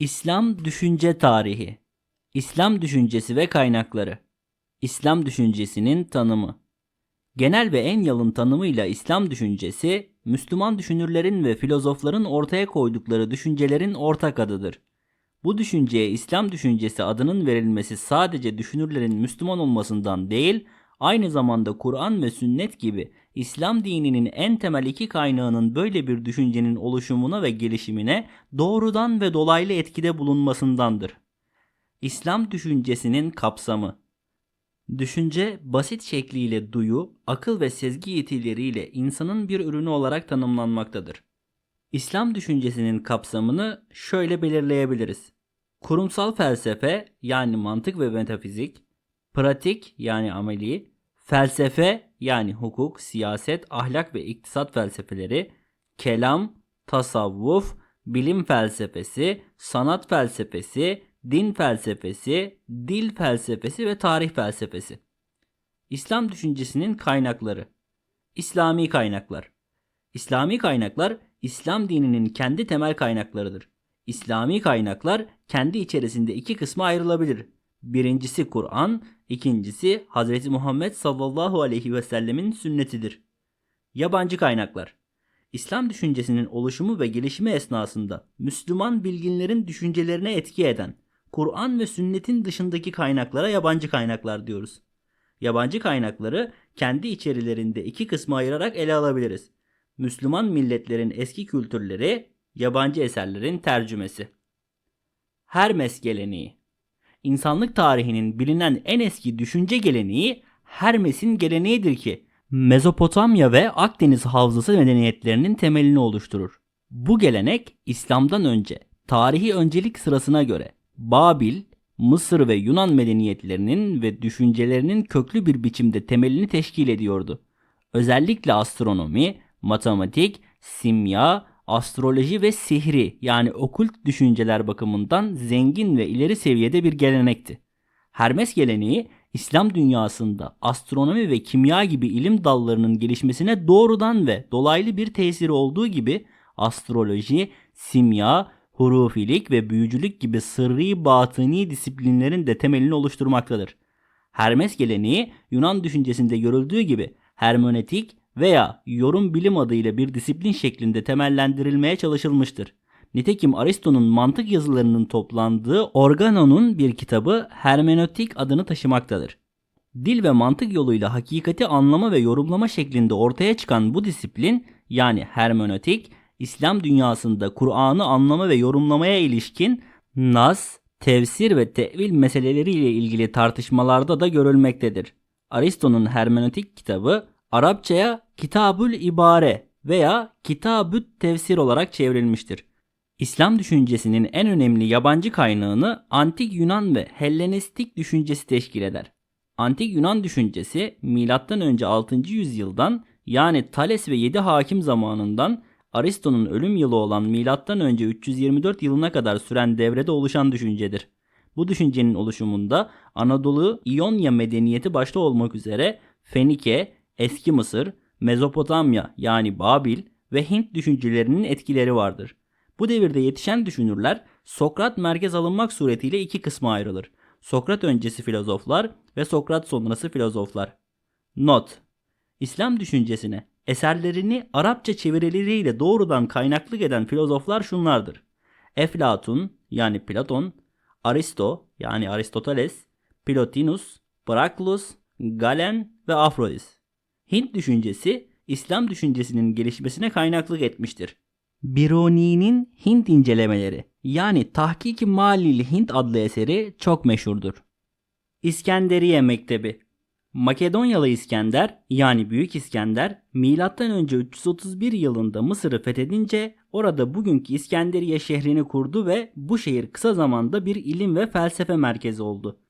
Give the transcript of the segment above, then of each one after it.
İslam düşünce tarihi. İslam düşüncesi ve kaynakları. İslam düşüncesinin tanımı. Genel ve en yalın tanımıyla İslam düşüncesi, Müslüman düşünürlerin ve filozofların ortaya koydukları düşüncelerin ortak adıdır. Bu düşünceye İslam düşüncesi adının verilmesi sadece düşünürlerin Müslüman olmasından değil, aynı zamanda Kur'an ve sünnet gibi İslam dininin en temel iki kaynağının böyle bir düşüncenin oluşumuna ve gelişimine doğrudan ve dolaylı etkide bulunmasındandır. İslam düşüncesinin kapsamı Düşünce basit şekliyle duyu, akıl ve sezgi yetileriyle insanın bir ürünü olarak tanımlanmaktadır. İslam düşüncesinin kapsamını şöyle belirleyebiliriz. Kurumsal felsefe yani mantık ve metafizik, pratik yani ameli, felsefe yani hukuk, siyaset, ahlak ve iktisat felsefeleri, kelam, tasavvuf, bilim felsefesi, sanat felsefesi, din felsefesi, dil felsefesi ve tarih felsefesi. İslam düşüncesinin kaynakları. İslami kaynaklar. İslami kaynaklar İslam dininin kendi temel kaynaklarıdır. İslami kaynaklar kendi içerisinde iki kısma ayrılabilir. Birincisi Kur'an, ikincisi Hz. Muhammed sallallahu aleyhi ve sellemin sünnetidir. Yabancı kaynaklar İslam düşüncesinin oluşumu ve gelişimi esnasında Müslüman bilginlerin düşüncelerine etki eden Kur'an ve sünnetin dışındaki kaynaklara yabancı kaynaklar diyoruz. Yabancı kaynakları kendi içerilerinde iki kısma ayırarak ele alabiliriz. Müslüman milletlerin eski kültürleri, yabancı eserlerin tercümesi. Hermes geleneği İnsanlık tarihinin bilinen en eski düşünce geleneği Hermes'in geleneğidir ki Mezopotamya ve Akdeniz havzası medeniyetlerinin temelini oluşturur. Bu gelenek İslam'dan önce tarihi öncelik sırasına göre Babil, Mısır ve Yunan medeniyetlerinin ve düşüncelerinin köklü bir biçimde temelini teşkil ediyordu. Özellikle astronomi, matematik, simya, astroloji ve sihri yani okült düşünceler bakımından zengin ve ileri seviyede bir gelenekti. Hermes geleneği İslam dünyasında astronomi ve kimya gibi ilim dallarının gelişmesine doğrudan ve dolaylı bir tesiri olduğu gibi astroloji, simya, hurufilik ve büyücülük gibi sırrı batıni disiplinlerin de temelini oluşturmaktadır. Hermes geleneği Yunan düşüncesinde görüldüğü gibi hermenötik veya yorum bilim adıyla bir disiplin şeklinde temellendirilmeye çalışılmıştır. Nitekim Aristo'nun mantık yazılarının toplandığı Organon'un bir kitabı hermenötik adını taşımaktadır. Dil ve mantık yoluyla hakikati anlama ve yorumlama şeklinde ortaya çıkan bu disiplin yani hermenötik İslam dünyasında Kur'an'ı anlama ve yorumlamaya ilişkin nas, tefsir ve tevil meseleleriyle ilgili tartışmalarda da görülmektedir. Aristo'nun hermenötik kitabı Arapçaya Kitabül İbare veya Kitabü't Tefsir olarak çevrilmiştir. İslam düşüncesinin en önemli yabancı kaynağını antik Yunan ve Hellenistik düşüncesi teşkil eder. Antik Yunan düşüncesi M.Ö. 6. yüzyıldan yani Thales ve 7 hakim zamanından Aristo'nun ölüm yılı olan M.Ö. 324 yılına kadar süren devrede oluşan düşüncedir. Bu düşüncenin oluşumunda Anadolu, İonya medeniyeti başta olmak üzere Fenike, Eski Mısır, Mezopotamya yani Babil ve Hint düşüncelerinin etkileri vardır. Bu devirde yetişen düşünürler Sokrat merkez alınmak suretiyle iki kısma ayrılır. Sokrat öncesi filozoflar ve Sokrat sonrası filozoflar. Not İslam düşüncesine eserlerini Arapça çevirileriyle doğrudan kaynaklık eden filozoflar şunlardır. Eflatun yani Platon, Aristo yani Aristoteles, Plotinus, Braklus, Galen ve Afrodis. Hint düşüncesi İslam düşüncesinin gelişmesine kaynaklık etmiştir. Biruni'nin Hint incelemeleri yani Tahkik-i Malil Hint adlı eseri çok meşhurdur. İskenderiye Mektebi Makedonyalı İskender yani Büyük İskender M.Ö. 331 yılında Mısır'ı fethedince orada bugünkü İskenderiye şehrini kurdu ve bu şehir kısa zamanda bir ilim ve felsefe merkezi oldu.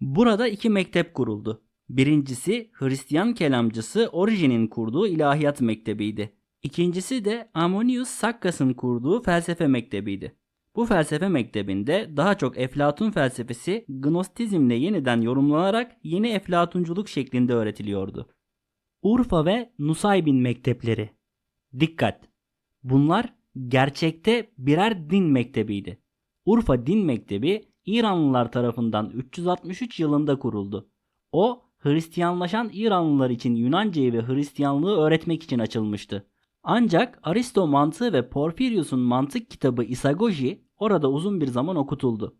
Burada iki mektep kuruldu. Birincisi Hristiyan kelamcısı Origen'in kurduğu ilahiyat mektebiydi. İkincisi de Ammonius Sakkas'ın kurduğu felsefe mektebiydi. Bu felsefe mektebinde daha çok Eflatun felsefesi Gnostizmle yeniden yorumlanarak yeni Eflatunculuk şeklinde öğretiliyordu. Urfa ve Nusaybin mektepleri. Dikkat! Bunlar gerçekte birer din mektebiydi. Urfa Din Mektebi İranlılar tarafından 363 yılında kuruldu. O, Hristiyanlaşan İranlılar için Yunancayı ve Hristiyanlığı öğretmek için açılmıştı. Ancak Aristo mantığı ve Porphyrius'un mantık kitabı Isagoji orada uzun bir zaman okutuldu.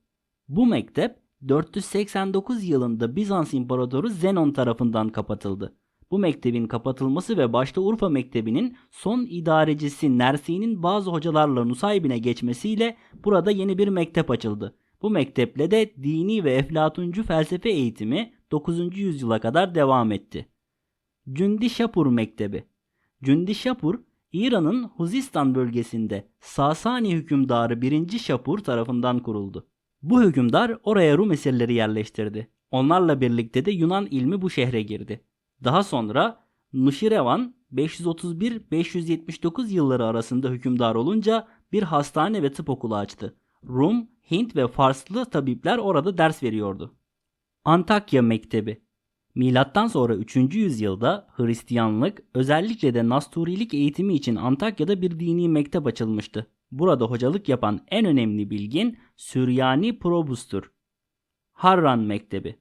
Bu mektep 489 yılında Bizans İmparatoru Zenon tarafından kapatıldı. Bu mektebin kapatılması ve başta Urfa Mektebi'nin son idarecisi Nersi'nin bazı hocalarla Nusaybin'e geçmesiyle burada yeni bir mektep açıldı. Bu mekteple de dini ve eflatuncu felsefe eğitimi 9. yüzyıla kadar devam etti. Cündi Şapur Mektebi Cündi Şapur, İran'ın Huzistan bölgesinde Sasani hükümdarı 1. Şapur tarafından kuruldu. Bu hükümdar oraya Rum esirleri yerleştirdi. Onlarla birlikte de Yunan ilmi bu şehre girdi. Daha sonra Nuşirevan 531-579 yılları arasında hükümdar olunca bir hastane ve tıp okulu açtı. Rum, Hint ve Farslı tabipler orada ders veriyordu. Antakya Mektebi Milattan sonra 3. yüzyılda Hristiyanlık, özellikle de Nasturilik eğitimi için Antakya'da bir dini mektep açılmıştı. Burada hocalık yapan en önemli bilgin Süryani Probus'tur. Harran Mektebi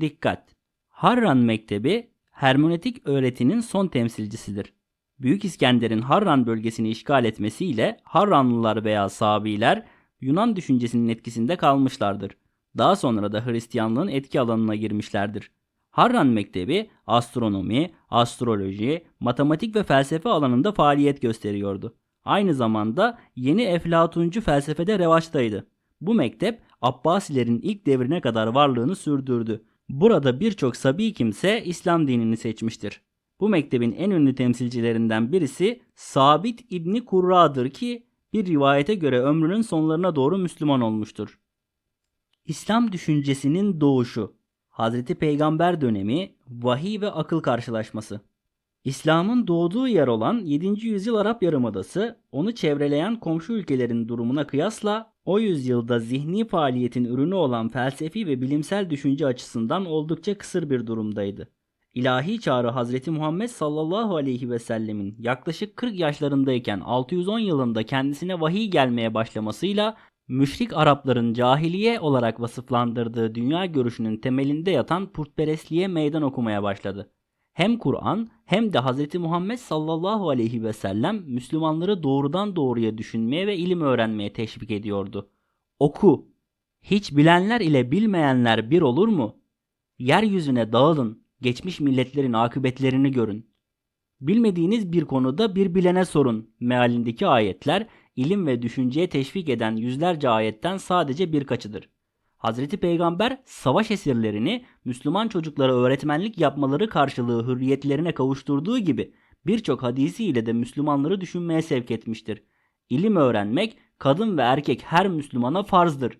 Dikkat! Harran Mektebi, hermenötik öğretinin son temsilcisidir. Büyük İskender'in Harran bölgesini işgal etmesiyle Harranlılar veya Sabiler Yunan düşüncesinin etkisinde kalmışlardır. Daha sonra da Hristiyanlığın etki alanına girmişlerdir. Harran Mektebi astronomi, astroloji, matematik ve felsefe alanında faaliyet gösteriyordu. Aynı zamanda yeni eflatuncu felsefede revaçtaydı. Bu mektep Abbasilerin ilk devrine kadar varlığını sürdürdü. Burada birçok sabi kimse İslam dinini seçmiştir. Bu mektebin en ünlü temsilcilerinden birisi Sabit İbni Kurra'dır ki bir rivayete göre ömrünün sonlarına doğru Müslüman olmuştur. İslam düşüncesinin doğuşu Hazreti Peygamber dönemi, vahiy ve akıl karşılaşması. İslam'ın doğduğu yer olan 7. yüzyıl Arap Yarımadası, onu çevreleyen komşu ülkelerin durumuna kıyasla o yüzyılda zihni faaliyetin ürünü olan felsefi ve bilimsel düşünce açısından oldukça kısır bir durumdaydı. İlahi çağrı Hazreti Muhammed sallallahu aleyhi ve sellemin yaklaşık 40 yaşlarındayken 610 yılında kendisine vahiy gelmeye başlamasıyla müşrik Arapların cahiliye olarak vasıflandırdığı dünya görüşünün temelinde yatan putperestliğe meydan okumaya başladı. Hem Kur'an hem de Hz. Muhammed sallallahu aleyhi ve sellem Müslümanları doğrudan doğruya düşünmeye ve ilim öğrenmeye teşvik ediyordu. Oku. Hiç bilenler ile bilmeyenler bir olur mu? Yeryüzüne dağılın, geçmiş milletlerin akıbetlerini görün. Bilmediğiniz bir konuda bir bilene sorun mealindeki ayetler ilim ve düşünceye teşvik eden yüzlerce ayetten sadece birkaçıdır. Hazreti Peygamber savaş esirlerini Müslüman çocuklara öğretmenlik yapmaları karşılığı hürriyetlerine kavuşturduğu gibi birçok hadisiyle de Müslümanları düşünmeye sevk etmiştir. İlim öğrenmek kadın ve erkek her Müslümana farzdır.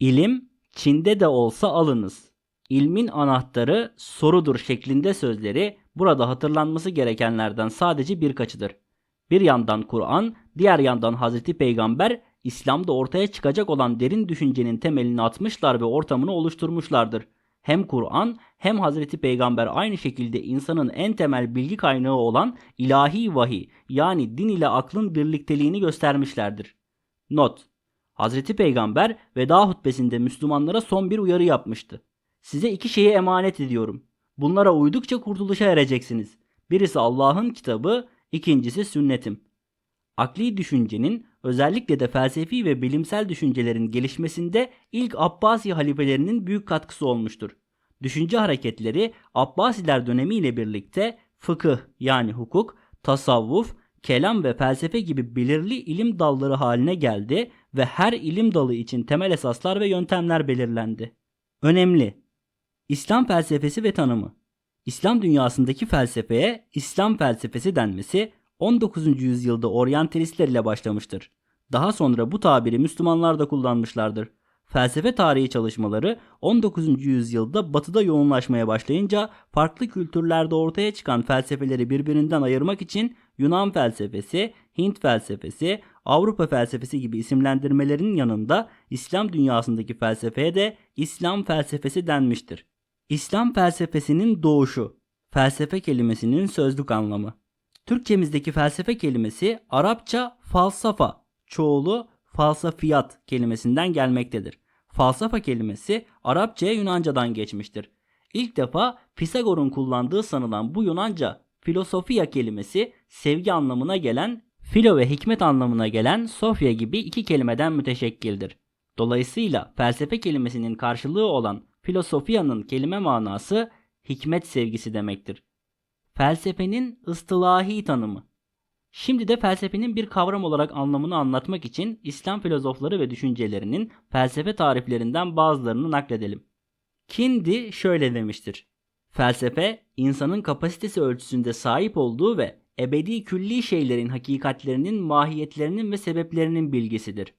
İlim Çin'de de olsa alınız. İlmin anahtarı sorudur şeklinde sözleri burada hatırlanması gerekenlerden sadece birkaçıdır. Bir yandan Kur'an, diğer yandan Hazreti Peygamber İslam'da ortaya çıkacak olan derin düşüncenin temelini atmışlar ve ortamını oluşturmuşlardır. Hem Kur'an hem Hazreti Peygamber aynı şekilde insanın en temel bilgi kaynağı olan ilahi vahiy yani din ile aklın birlikteliğini göstermişlerdir. Not Hazreti Peygamber veda hutbesinde Müslümanlara son bir uyarı yapmıştı. Size iki şeyi emanet ediyorum. Bunlara uydukça kurtuluşa ereceksiniz. Birisi Allah'ın kitabı, ikincisi sünnetim. Akli düşüncenin özellikle de felsefi ve bilimsel düşüncelerin gelişmesinde ilk Abbasi halifelerinin büyük katkısı olmuştur. Düşünce hareketleri Abbasiler dönemiyle birlikte fıkıh yani hukuk, tasavvuf, kelam ve felsefe gibi belirli ilim dalları haline geldi ve her ilim dalı için temel esaslar ve yöntemler belirlendi. Önemli. İslam felsefesi ve tanımı. İslam dünyasındaki felsefeye İslam felsefesi denmesi 19. yüzyılda oryantalistler ile başlamıştır. Daha sonra bu tabiri Müslümanlar da kullanmışlardır. Felsefe tarihi çalışmaları 19. yüzyılda batıda yoğunlaşmaya başlayınca farklı kültürlerde ortaya çıkan felsefeleri birbirinden ayırmak için Yunan felsefesi, Hint felsefesi, Avrupa felsefesi gibi isimlendirmelerin yanında İslam dünyasındaki felsefeye de İslam felsefesi denmiştir. İslam felsefesinin doğuşu, felsefe kelimesinin sözlük anlamı. Türkçemizdeki felsefe kelimesi Arapça falsafa, çoğulu falsafiyat kelimesinden gelmektedir. Falsafa kelimesi Arapçaya Yunanca'dan geçmiştir. İlk defa Pisagor'un kullandığı sanılan bu Yunanca filosofia kelimesi sevgi anlamına gelen filo ve hikmet anlamına gelen sofya gibi iki kelimeden müteşekkildir. Dolayısıyla felsefe kelimesinin karşılığı olan filosofiyanın kelime manası hikmet sevgisi demektir. Felsefenin ıstılahi tanımı Şimdi de felsefenin bir kavram olarak anlamını anlatmak için İslam filozofları ve düşüncelerinin felsefe tariflerinden bazılarını nakledelim. Kindi şöyle demiştir. Felsefe, insanın kapasitesi ölçüsünde sahip olduğu ve ebedi külli şeylerin hakikatlerinin, mahiyetlerinin ve sebeplerinin bilgisidir.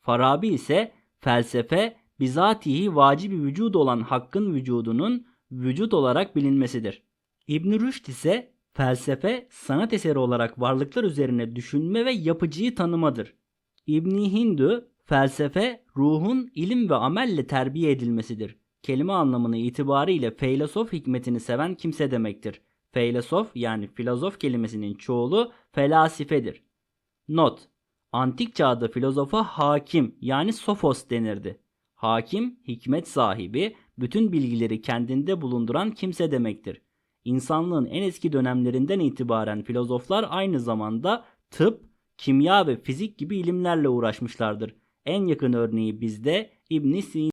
Farabi ise felsefe, bizatihi vacibi vücud olan hakkın vücudunun vücut olarak bilinmesidir. İbn Rüşd ise felsefe sanat eseri olarak varlıklar üzerine düşünme ve yapıcıyı tanımadır. İbni Hindu felsefe ruhun ilim ve amelle terbiye edilmesidir. Kelime anlamını itibariyle feylesof hikmetini seven kimse demektir. Feylesof yani filozof kelimesinin çoğulu felasifedir. Not Antik çağda filozofa hakim yani sofos denirdi. Hakim, hikmet sahibi, bütün bilgileri kendinde bulunduran kimse demektir. İnsanlığın en eski dönemlerinden itibaren filozoflar aynı zamanda tıp, kimya ve fizik gibi ilimlerle uğraşmışlardır. En yakın örneği bizde İbn Sina